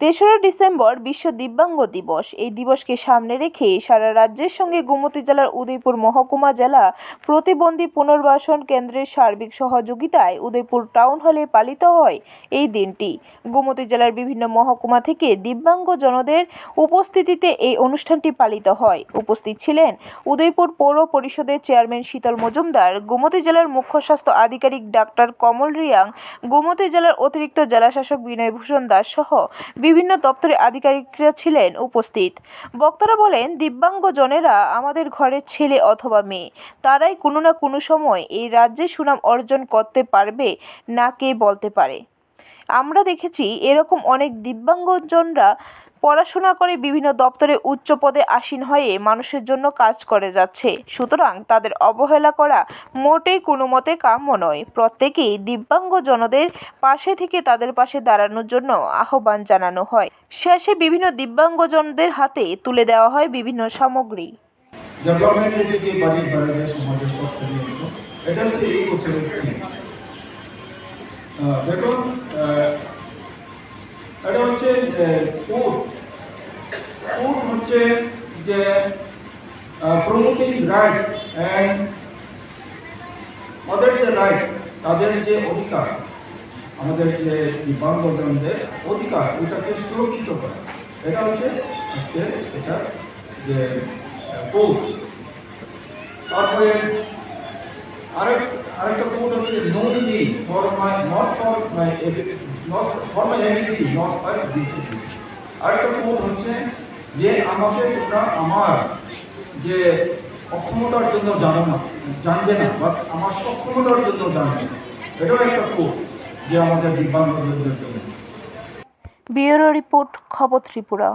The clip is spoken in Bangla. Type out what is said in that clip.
তেসরা ডিসেম্বর বিশ্ব দিব্যাঙ্গ দিবস। এই দিবসকে সামনে রেখে সারা রাজ্যের সঙ্গে গোমতী জেলার উদয়পুর মহকুমা জেলা প্রতিবন্ধী পুনর্বাসন কেন্দ্রের সার্বিক সহযোগিতায় উদয়পুর টাউন হলে পালিত হয় এই দিনটি। গোমতী জেলার বিভিন্ন মহকুমা থেকে দিব্যাঙ্গ জনদের উপস্থিতিতে এই অনুষ্ঠানটি পালিত হয়। উপস্থিত ছিলেন উদয়পুর পৌর পরিষদের চেয়ারম্যান শীতল মজুমদার, গোমতী জেলার মুখ্য স্বাস্থ্য আধিকারিক ডাক্তার কমল রিয়াং, গোমতী জেলার অতিরিক্ত জেলাশাসক বিনয় ভূষণ দাস সহ বিভিন্ন দপ্তরের আধিকারিকরা ছিলেন উপস্থিত। বক্তারা বলেন দিব্যাঙ্গজনেরা আমাদের ঘরের ছেলে অথবা মেয়ে, তারাই কোনো না কোনো সময় এই রাজ্যে সুনাম অর্জন করতে পারবে না কে বলতে পারে। আমরা দেখেছি এরকম অনেক দিব্যাঙ্গজনরা পড়াশোনা করে বিভিন্ন দপ্তরে উচ্চ পদে আসীন হয়ে মানুষের জন্য কাজ করে যাচ্ছে। সুতরাং তাদের অবহেলা করা মোটেই কোনো মতে কাম্য নয়। প্রত্যেকেই দিব্যাঙ্গজনদের পাশে থেকে তাদের পাশে দাঁড়ানোর জন্য আহ্বান জানানো হয়। শেষে বিভিন্ন দিব্যাঙ্গজনদের হাতে তুলে দেওয়া হয় বিভিন্ন সামগ্রী। এটা হচ্ছে এই বছরের হচ্ছে কোড কোড হচ্ছে যে প্রমোটিং অ্যান্ড যে রাইট তাদের যে অধিকার, আমাদের যে দিব্যাঙ্গজনদের অধিকার ওইটাকে সুরক্ষিত করা। এটা হচ্ছে আজকে এটা যে তারপরে আরেকটা কোড হচ্ছে no me for my not for my not for my ability not for discipline আরেকটা কোড হচ্ছে, যে আমাকে তোমরা আমার যে অক্ষমতার জন্য জানো না, জানবে না, বা আমার সক্ষমতার জন্য জানবে না। এটাও একটা কোড যে আমাদের দিব্যাঙ্গজনদের জন্য। ব্যুরো রিপোর্ট, খবর ত্রিপুরা।